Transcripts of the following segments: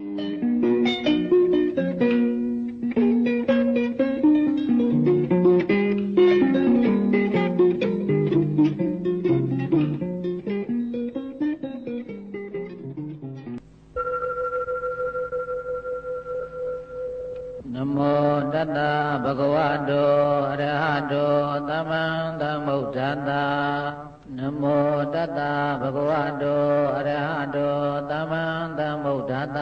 န မောတတဗဂဝတောအရဟတောသမ္မံသမ္ဗုဒ္ဓတ္တ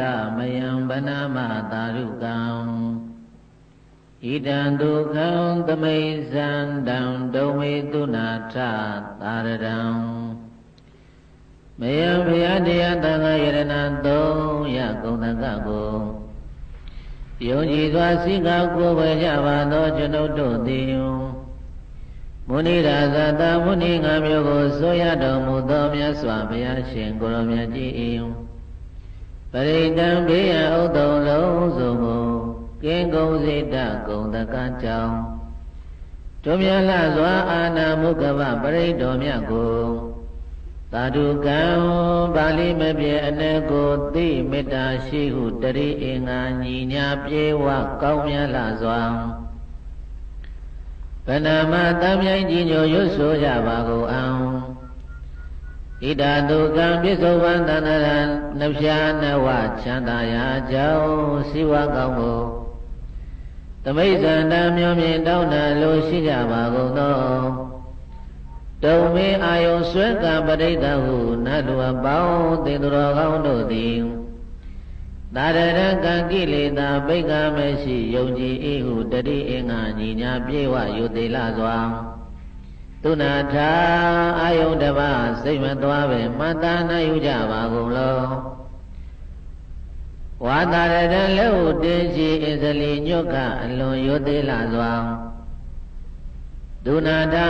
ဓမယံဗနာမသာရုကံဣဒံဒုက္ခံသမိဇံတံဒုံမေတုနာထသာရတံမယံဘုရားတရားတန်ခါယရဏသုံးရကုံတကကိုယုံကြည်စွာစိကကိုယ်ဝယ်ကြပါသောကျွန်ုပ်တို့သည် မုနိရာဇတာမုနိငါမျိုးကိုဆိုရတော်မူသောမြတ်စွာဘုရားရှင်ကိုရောမြတ်ကြီး၏ပရိတံဘေးရန်ဥဒ္ဒုံလုံးစုံကိုကင်းကုန်စေတကုံတကကြောင့်တို့မြတ်လှစွာအာနာမုကဗပရိတော်မြတ်ကိုသာဓုကံပါဠိမပြေအနေကိုသိမေတ္တာရှိဟုတရိအင်္ဂါညီညာပြေဝကောင်းမြတ်လာစွာ ဗနာမတမ်းမြိုင်ကြီးညိုရွတ်ဆိုကြပါကုန်အောင်ဣဒာတုကံပြစ္ဆုတ်ဝန္တနာရနှဖျားနဝချမ်းသာရာကြောင့်စိဝကောင်းကိုသမိတ်ဇန္တမျိုးမြင်တောင်းတလို့ရှိကြပါကုန်သောတုံမေအာယုံဆွဲကံပရိဒဟုနတ်လူအပေါင်းသင်္တော်ကောင်းတို့သည် သာရရကံကိလေသာပိက္ခမရှိယုံကြည်၏ဟုတတိအင်္ဂါညီညာပြေဝယုသေးလာစွာသူနာထာအာယုံတပါစိတ်မသွားပဲမတ္တနာယူကြပါကုန်လောဝါတာရတလက်ဟုတင်းရှိအစ္စလီညွတ်ကအလွန်ယုသေးလာစွာသူနာထာ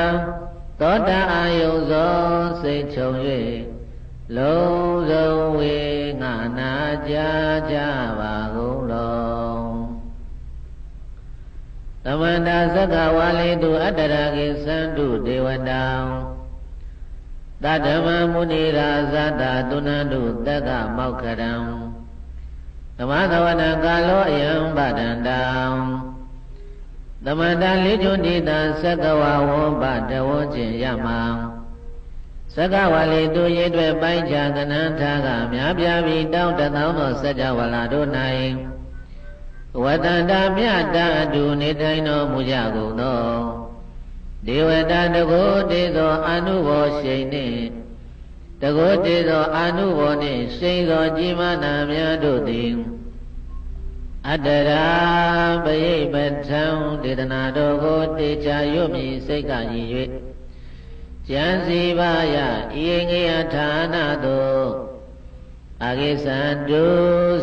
သောတာအာယုဇောစိတ်ချုံ၍ လုံးစုံဝေငါနာကြကြပါကုန်လောသမန္တာသက္ကဝါလိတုအတ္တရာကိသန္တုဒေဝတံတတ္တမမုနိရာဇတာတုဏန္တုတက္ကမောက္ခရံသမသဝနကာလောအယံဗဒန္တံသမန္တလေးကျွန်းဒေတာသက္ကဝဝောပတဝောခြင်းရမံ သက္ကဝါလေသူရဲ့အတွက်ပိုင်းခြားကနန်းထားကများပြားပြီးတောင်းတသောသောစัจ java လာတို့၌ဝတ္တန္တာမြတ်တအတူနေထိုင်တော်မူကြကုန်သောဒေဝတာတကုတေသောအနုဘောရှိန်နှင့်တကုတေသောအနုဘောနှင့်ရှိန်သောကြီးမားနာများတို့သည်အတ္တရာပရိပထံဒေသနာတော်ကိုတေချာရွတ်မြည်စိတ်ကရည်၍ ကျမ်းစီပါယဤငေယဌာနသို့အကိသံတု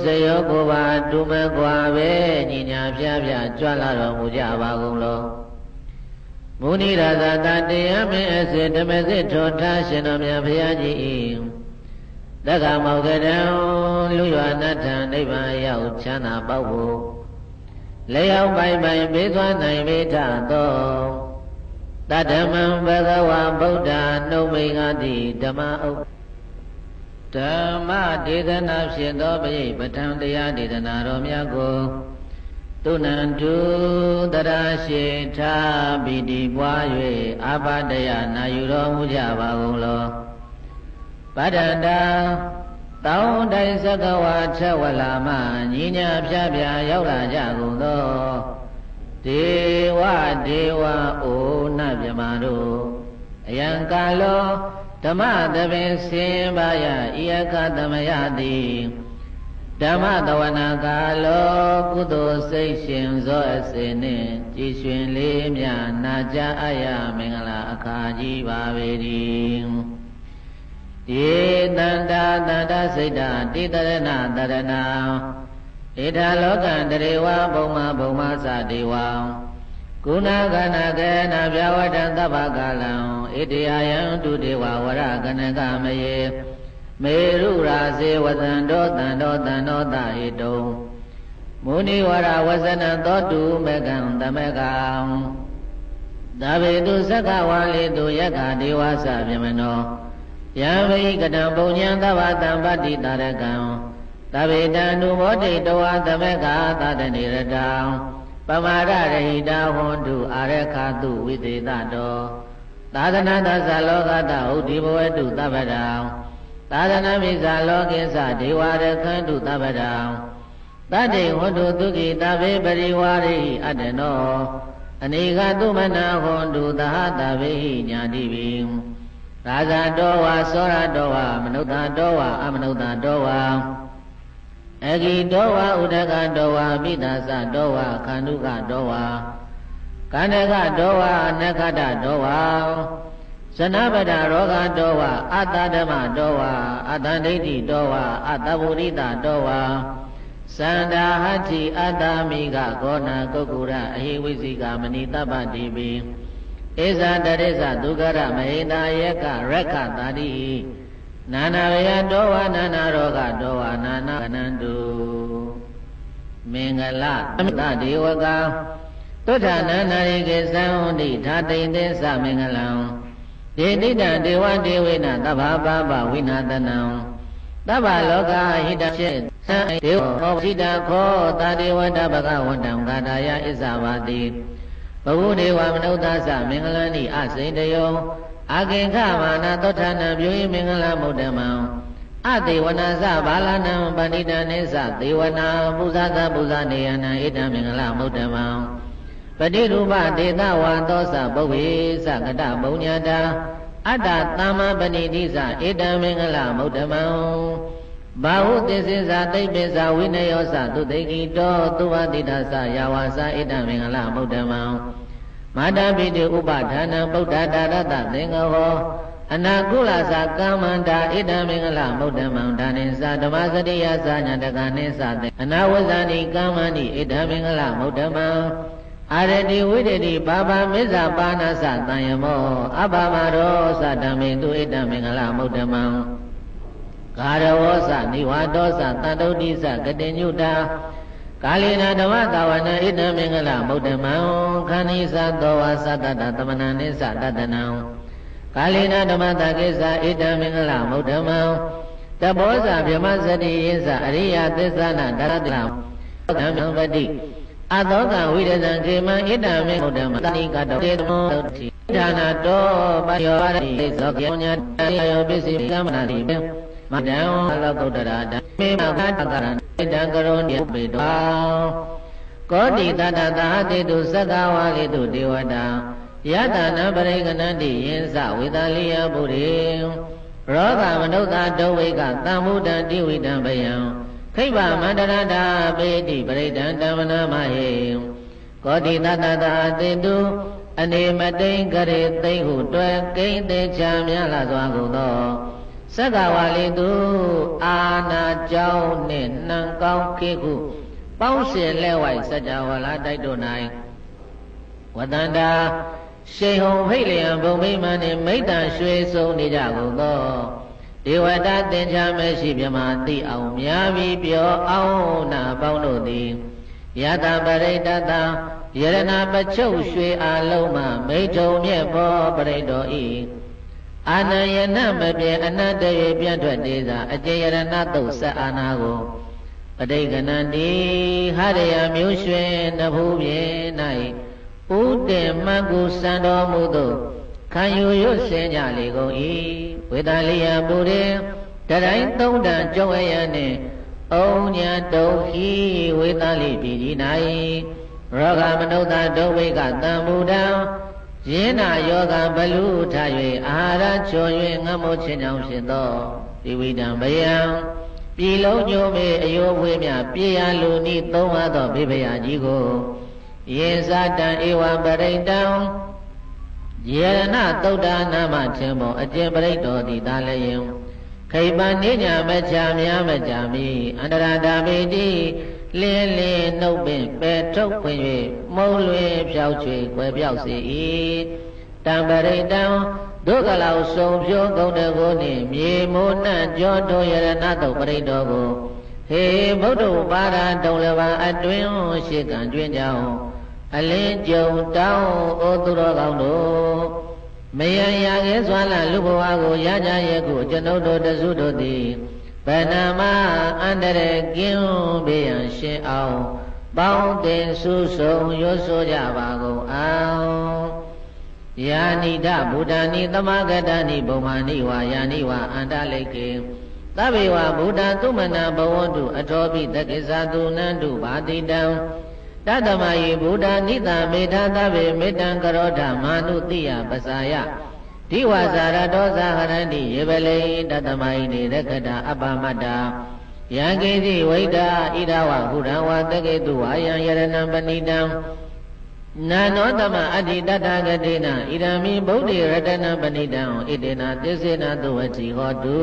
ဇယောကိုပါတုမကွာပဲညီညာပြပြကြွလာတော်မူကြပါကုန်လောမုနိရာဇတာတရားမင်းအစေဓမ္မစစ်ထောထားရှင်တော်မြတ်ဘုရားကြီး၏တက္ကမောကတံလူရွာနတ်ထံနိဗ္ဗာန်ရောက်ချမ်းသာပေါက်ဖို့လျောင်းပိုင်ပိုင်ပေးသွားနိုင်ပေထသော တတ္တမံဘဂဝါဗုဒ္ဓနှုတ်မိန်ကတိဓမ္မဥဓမ္မဒေသနာဖြစ်သောပရိပဋ္ဌံတရားဒေသနာတော်များကိုတုဏံတုတရာရှိထားပိတိပွား၍အာဘဒယနာယူတော်မူကြပါကုန်လောဗဒန္တာတောင်းတိုင်သကဝါထဝလာမညီညာဖြားဖြားရောက်လာကြကုန်သော ဒေဝဒေဝအိုနမြမတို့အယံကာလောဓမ္မသဘင်စင်ပါယဤအခသမယတိဓမ္မတဝနာကာလောကုသိုလ်စိတ်ရှင်ဇောအစေနှင့်ကြည်ရွှင်လေးမြနာကြအယမင်္ဂလာအခါကြီးပါပေ၏ယေတန္တာတန္တစိတ်တာတိတရဏတရဏ ဣဒာလောကံတရေဝဘုံမဘုံမသတေဝံကုဏကနကေနဗျဝတံသဗ္ဗကာလံဣတိယယံတုတေဝဝရကနကမယေမေရုရာစေဝဇံတောတံတောတံတောတဟိတုံမုနိဝရဝဇနံသောတုမေကံတမေကံသဗ္ဗေတုသက္ကဝါလေတုယက္ခဒေဝသဗြမနောယယံဝိကတံပုံညာသဗ္ဗတံပတ္တိတာရကံ သဗ္ဗေတံနုမောတိတဝသမက္ခာသတနေရတံပမာရရဟိတာဟွန်တုအာရခတုဝိသေသတောသာသနာသသလောကတဥဒိဘဝတုသဗ္ဗတံသာသနာမိဇာလောကိသဒေဝရခန္တုသဗ္ဗတံတတေဝတ္တုသုခိတဗေပရိဝါရိအတ္တနောအနေကသုမနာဟွန်တုသဟတဗေဟိညာတိပိသာဇာတော်ဝါသောရတော်ဝါမနုဿာတော်ဝါအမနုဿာတော်ဝါ အဂိတော်ဝါဥဒကတော်ဝါမိသာစတော်ဝါခန္ဓုကတော်ဝါကန္နကတော်ဝါနက္ခတတော်ဝါဇနပဒရောဂတော်ဝါအတ္တဓမ္မတော်ဝါအတ္တဒိဋ္ဌိတော်ဝါအတ္တဗုရိတတော်ဝါသန္တာဟတ္တိအတ္တမိကကောနာကုက္ကုရအဟိဝိဇိကမဏိတပ္ပတိပိဧဇာတရိဇဒုက္ခရမဟိတာယကရက္ခတာတိ နာနာဝယတောဝနာနာရောဂတောဝနာနာကနန္တုမင်္ဂလသမတဒေဝကတုဋ္ဌာနာနာရိကေသံဟောတိဓာတိန်သစ္စမင်္ဂလံဒေတိတံဒေဝဒေဝေနသဗ္ဗပါပဝိနာတနံသဗ္ဗလောကဟိတဖြစ်သံဒေဝဟောတိတခောတာဒေဝတဘဂဝန္တံဂါထာယဣဇဝတိဘဝဒေဝမနုဿသမင်္ဂလန္တိအစိန်တယော အကင်္ခမာနသောဌာနပြု၏မင်္ဂလမုဒ္ဓမံအတေဝနာသဘာလနံပဏိတနေသသေဝနာပူဇာသပူဇာနေယနာဣဒံမင်္ဂလမုဒ္ဓမံပတိရူပဒေသဝါသောသပုဗ္ဗေသကတပုံညာတာအတ္တသမ္မပဏိတိသဣဒံမင်္ဂလမုဒ္ဓမံဘာဟုသစ္စေသာတိပိသာဝိနယောသသုတိကိတောသုဝတိတသယာဝါသဣဒံမင်္ဂလမုဒ္ဓမံ မာတာပိတိဥပဌာနဗုဒ္ဓတာရတသင်္ဃဟောအနာကုလသာကာမန္တာဣဒံမင်္ဂလမုဒ္ဓမံဒါနိသဓမ္မစရိယသာညာတကနိသတေအနာဝဇာနိကာမန္တိဣဒံမင်္ဂလမုဒ္ဓမံအာရတိဝိရတိဘာဘာမစ္ဆပါဏသတံယမောအဘမရောသဓမ္မေတုဣဒံမင်္ဂလမုဒ္ဓမံကာရဝောသနိဝါဒောသတန်တုတိသကတိညုတာ ကာလေနာဓမ္မသာဝနာဣဒံမင်္ဂလမုဒ္ဓမံခန္ဒီသသောဝါသတ္တတမနာနိသတတနံကာလေနာဓမ္မတကိစ္စဣဒံမင်္ဂလမုဒ္ဓမံတဘောဇဗြဟ္မစတိယသအရိယသစ္ဆနာဒရတလဓမ္မပတိအသောကဝိရဇံခေမံဣဒံမင်္ဂလမတဏိကတောတေတမောတိဒါနာတောပယောပါရိသောကေညာတယောပစ္စည်းကမ္မနာတိ မတံလောကုတ္တရာဓမ္မေမခတကရဏတံကရောနိပေတောကောတိတတသာတေတုသက္ကဝါလေတုဒေဝတာယတနာပရိကဏတိယင်းစဝေတလိယဗုရိရောဂမနုဿဒုဝိကသံမုဒံတိဝိတံဗယံခိဗ္ဗမန္တရတာပေတိပရိဒံတမနာမဟေကောတိတတသာတေတုအနေမတိန်ကရေသိမ့်ဟုတွယ်ကိမ့်သေးချာမြလာစွာကုန်သော သက္ကဝါလီသူအာနာကြောင်းနှင့်နှံကောင်းခေခုပေါင်းရှင်လဲဝိုက်စัจ java လာတိုက်တို့၌ဝတန္တာရှိန်ဟုံဖိတ်လျံဘုံမိမနှင့်မိတ္တရွှေဆုံးနေကြကုန်သောဒေဝတာသင်္ချာမရှိမြမသိအောင်မြာပြီးပြောအောင်နာပေါင်းတို့သည်ယတပရိတတယရဏပချုပ်ရွှေအလုံးမှမိထုံမြဲ့ဘောပရိတော်ဤ အာနယနမပြေအနတ္တရေပြန့်ထွက်သေးသာအကျေယရဏတုတ်ဆက်အာနာကိုပဋိကဏန္တိဟရယမျိုးရွှင်နဖူးပြေ၌ဥတေမကုစံတော်မူသောခံယူရွတ်စင်ကြလေကုန်၏ဝေဒလိယပုရိတတိုင်းသုံးတန်ကြုံအယံနှင့်အုံညာတုံဟိဝေဒလိပြည်ကြီး၌ရောဂမနုဿဒုဝိကတံမူတံ ရင်းနာယောဂဘလူထ၍အာဟာရချော်၍ငတ်မိုးခြင်းကြောင့်ဖြစ်သောဒီဝိတံဗယံပြည်လုံးညိုမေအယောဝေးမြပြေရလူနိသုံးပါးသောဘေဘယကြီးကိုယေဇတံဧဝံပရိတံယေရဏသုတ်တာနာမခြင်းပေါ်အကျင့်ပရိတ်တော်သည်သာလည်းယံခိပန်နေညာမချာများမကြမီအန္တရာတာမေတိ လင်းလင်းနှုတ်ပင်ပယ်ထုတ်ခွင်၍မုံလွင်ဖြောက်ချွေကွယ်ပြောက်စေ၏တံပရိတံဒုက္ခလောက်ဆုံးဖြိုးကုန်တဲ့ကိုနှင့်မြေမိုးနှံ့ကြောတို့ယရဏတုပရိတော်ကိုဟေဗုဒ္ဓပါဒတုံလဘာအတွင်းရှိကံကျွင်းကြောင်းအလင်းကြုံတောင်းဩသူတော်ကောင်းတို့မယံရခဲစွာလာလူဘဝကိုရကြရဲ့ကိုကျွန်ုပ်တို့တစုတို့သည် ဗဏမအန္တရကင်းဘေးရန်ရှင်းအောင်ပေါင်းတင်ဆုဆုံးရွတ်ဆိုကြပါကုန်အောင်ယာနိဒဗုဒ္ဓနိသမဂတနိဘုံမာနိဝါယာနိဝါအန္တလိကေသဗ္ဗေဝဗုဒ္ဓသုမနာဘဝန္တုအထောပိတက္ကဇာတုနန္တုဘာတိတံတတမယေဗုဒ္ဓနိတမေထာသဗ္ဗေမေတ္တံကရောဓမာနုတိယပစာယ ဒီဝဇာရတောဇာဟရန္တိယေဘလေတတမယိနေရခတာအပ္ပမတ္တာယံကေတိဝိဒာဣဒဝဟုရံဝတကေတုဝါယံယရဏံပဏိတံနာနောတမအတ္တိတတဂတိနာဣရမိဗုဒ္ဓေရတနာပဏိတံဣတေနာသစ္စေနာသုဝတိဟောတု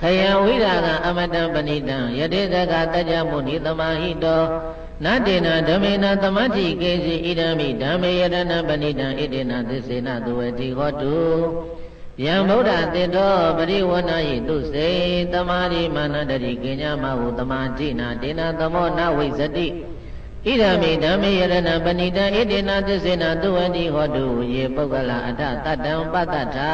ခယံဝိရာကအမတံပဏိတံယတိတကတကြမုနိသမာဟိတော နတေနာဓမေနာသမတိကေစီဣဒံမိဓမ္မေယတနာပဏိတံဣတေနာသစ္စေနာသုဝတိဟောတုယံဗုဒ္ဓတေတောပရိဝဏယိတုစေတမာရိမာနတရိကေညမဟုတမာတိနာတေနာသမောနဝိဇတိဣဒံမိဓမ္မေယရဏပဏိတံဣတေနာသစ္စေနာသုဝတိဟောတုယေပုဂ္ဂလအထတတံပတ္တထာ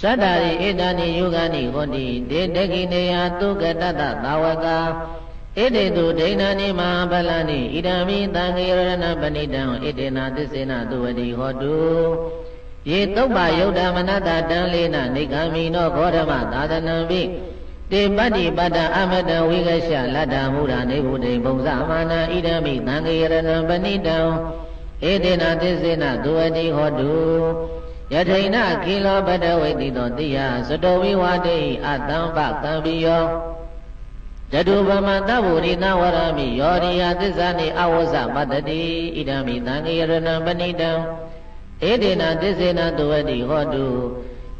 သတ္တာရိဧတနိယုဂာနိဟောတိဒေတကိနေယသုကတတသာဝကာ ဣတိတုဒိဏာနိမဟာဗလနိဣဒံမိသံဃေရဏပဏိတံဣတေနာသစ္စေနာသုဝတိဟောတုယေသုပ္ပယုတ်ဓမ္မနတတံလေးနာနေကမိနောဘောဓမသာသနံပိတေပတ္တိပတ္တအမတဝိကရှလတ္တမူရာနေဘုဒိဘုံဇမာနာဣဒံမိသံဃေရဏပဏိတံဧတေနာသစ္စေနာသုဝတိဟောတုယထိန်နာကိလောပတဝိတိတောတိယသတောဝိဝတေအတံပကံပိယော တတုဗမတဗ္ဗုရိသဝရမိယောရိယသစ္စာနိအဝဇပတ္တိဣဒံမိသံဃေရဏပဏိတံဧတေနသစ္စေနသုဝတိဟောတု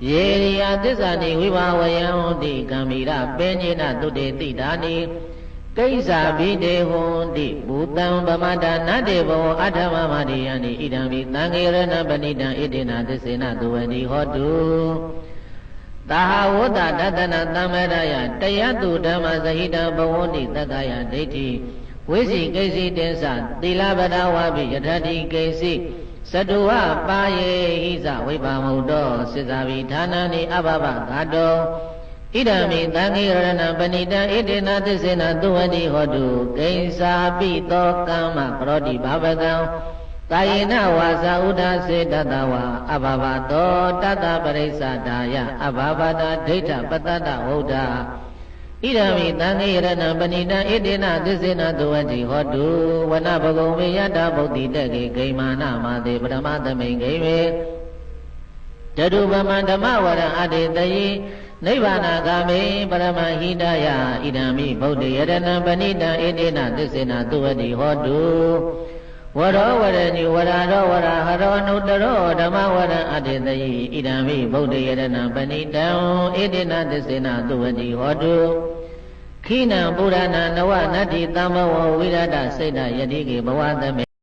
ယေရိယသစ္စာနိဝိဘာဝယံတိကံမီရပေညေနတုတေတိတာနိကိစ္ဆာဘိတေဟွန်တိဘူတံဗမတာနတ္တေဘောအထမမတိယံနိဣဒံမိသံဃေရဏပဏိတံဣတေနသစ္စေနသုဝတိဟောတု သာဟဝတ္တတတနာသမ္မရယတယတုဓမ္မဇဟိတဘဝန္တိတက္ကယဒိဋ္ဌိဝိစီကိစီတင်္စသီလပဒဝါပိယထတိကိစီသတုဝပါယေဟိဇဝိပါမုတ်တောစေဇာဝိဌာနနိအဘဘဂါတောဣဒံမိသံဃေရဏပဏိတံဣတေနသစ္စေနသုဝတိဟောတုကိဉ္စာပိသောကမ္မပရောတိဘာဝကံ ကာယေနဝါစာဥဒစေတတဝါအဘဘတောတတပရိစ္ဆဒါယအဘဘတာဒိဋ္ဌပတ္တဝုဒ္ဓဣဒံမိသံဃေရဏပဏိတံဣတေနသစ္စေနသုဝတိဟောတုဝနဘဂုံမေယတဗုဒ္ဓိတကေဂိမာနမသေပရမသမိန်ဂိမေတတုပမဓမ္မဝရအတေတယေနိဗ္ဗာနဂာမေပရမဟိတယဣဒံမိဗုဒ္ဓယရဏပဏိတံဣတေနသစ္စေနသုဝတိဟောတု ဝရောဝရဏိဝရာရောဝရဟရောနုတရောဓမ္မဝရအတေတယေဣဒံမိဗုဒ္ဓယရဏပဏိတံဣတေနသစ္စေနသုဝတိဟောတုခိနံပုရဏနဝနတ္တိသမ္မဝဝိရဒစိတ်တယတိကေဘဝသမေ